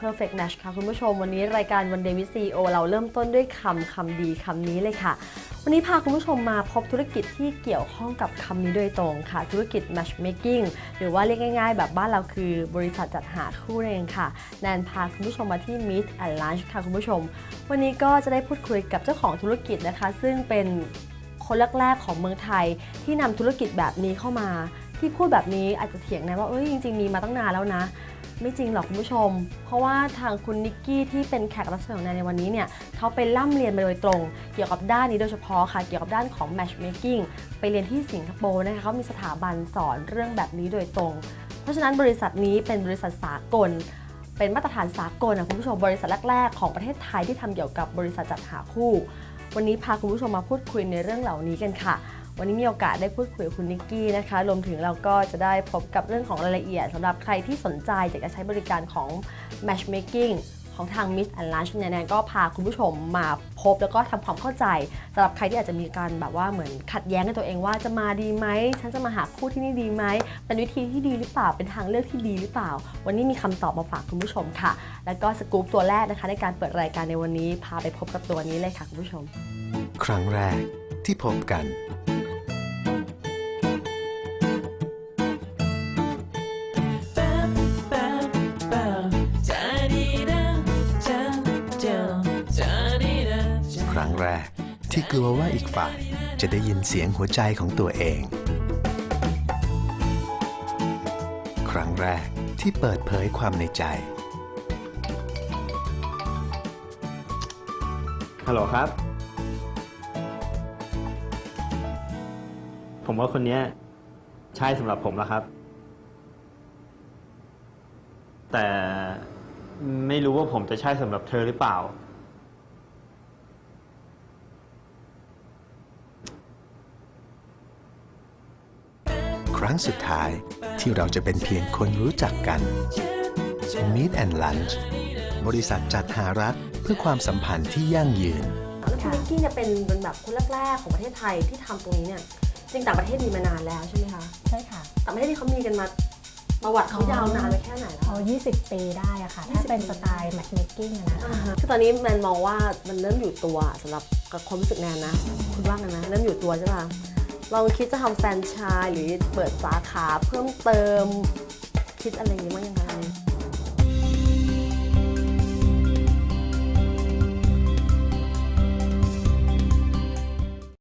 perfect match ค่ะคุณผู้ชม วันนี้รายการวันเดวิซีโอเราเริ่มต้นด้วยคำคำดีคำนี้เลยค่ะ วันนี้พาคุณผู้ชมมาพบธุรกิจที่เกี่ยวข้องกับคำนี้โดยตรงค่ะ ธุรกิจ matchmaking หรือว่าเรียกง่าย ๆ แบบบ้านเราคือบริษัทจัดหาคู่เองค่ะ แนนพาคุณผู้ชมมาที่ Meet and Lunch ค่ะคุณผู้ชม วันนี้ก็จะได้พูดคุยกับเจ้าของธุรกิจนะคะ ซึ่งเป็นคนแรกๆของเมืองไทยที่นำธุรกิจแบบนี้เข้ามาที่พูดแบบนี้อาจจะเถียงนะว่าเอ้ยจริง ๆ มีมาตั้งนานแล้วนะ ไม่จริงหรอกคุณผู้ชม เพราะว่าทางคุณนิกกี้ที่เป็นแขกรับเชิญของแนนในวันนี้เนี่ยเขาไปร่ำเรียนมาโดยตรง เกี่ยวกับด้านนี้โดยเฉพาะค่ะ เกี่ยวกับด้านของ matchmaking ไปเรียนที่สิงคโปร์นะคะเขามีสถาบันสอนเรื่องแบบนี้โดยตรง เพราะฉะนั้นบริษัทนี้เป็นบริษัทสากล เป็นมาตรฐานสากลนะคุณผู้ชมบริษัทแรก ๆ ของประเทศไทยที่ทำเกี่ยวกับบริษัทจัดหาคู่ วันนี้พาคุณผู้ชมมาพูดคุยในเรื่องเหล่านี้กันค่ะ วันนี้มีโอกาสได้พูดคุยกับคุณนิกกี้นะคะ รวมถึงเราก็จะได้พบกับเรื่องของรายละเอียดสำหรับใครที่สนใจอยากจะใช้บริการของ matchmaking ของทาง Miss and Lunch เนี่ยแนนก็พาคุณผู้ชมมาพบแล้วก็ทำความเข้าใจสำหรับใครที่อาจจะมีการแบบว่าเหมือนขัดแย้งกับตัวเองว่าจะมาดีไหมฉันจะมาหาคู่ที่นี่ดีไหมเป็นวิธีที่ดีหรือเปล่าเป็นทางเลือกที่ดีหรือเปล่า วันนี้มีคำตอบมาฝากคุณผู้ชมค่ะ แล้วก็สกู๊ปตัวแรกนะคะ ในการเปิดรายการในวันนี้พาไปพบกับตัวนี้เลยค่ะคุณผู้ชม ครั้งแรกที่พบกัน รั้งแรก ที่กลัวว่าอีกฝ่ายจะได้ยินเสียงหัวใจของตัวเอง ครั้งแรกที่เปิดเผยความในใจ ฮัลโหลครับ ผมว่าคนเนี้ยใช่สำหรับผมแล้วครับ แต่ไม่รู้ว่าผมจะใช่สำหรับเธอหรือเปล่า รั้งสุดท้ายที่เราจะเป็นเพียงคนรู้จักกัน Meet and Lunch บริษัทจัดหารักเพื่อความสัมพันธ์ที่ยั่งยืนแล้วคุณนิกกี้เนี่ยเป็นเป็นแบบคนแรกๆของประเทศไทยที่ทำตรงนี้เนี่ยจริงต่างประเทศมีมานานแล้วใช่ไหมคะใช่ค่ะ ต่างประเทศที่เขามีกันมาประวัติเขายาวนานไปแค่ไหนแล้ว เอา 20 ปีได้อะค่ะ ถ้าเป็นสไตล์ matchmaking อะนะคะอ่าฮะคือตอนนี้แมนมองว่ามันเริ่มอยู่ตัวสำหรับกับความรู้สึกแนนนะ คุณว่าไงนะเริ่มอยู่ตัวใช่ป่ะ ลองคิดจะทำแฟรนไชส์หรือเปิดสาขาเพิ่มเติม คิดอะไรอย่างนี้บ้างยังไง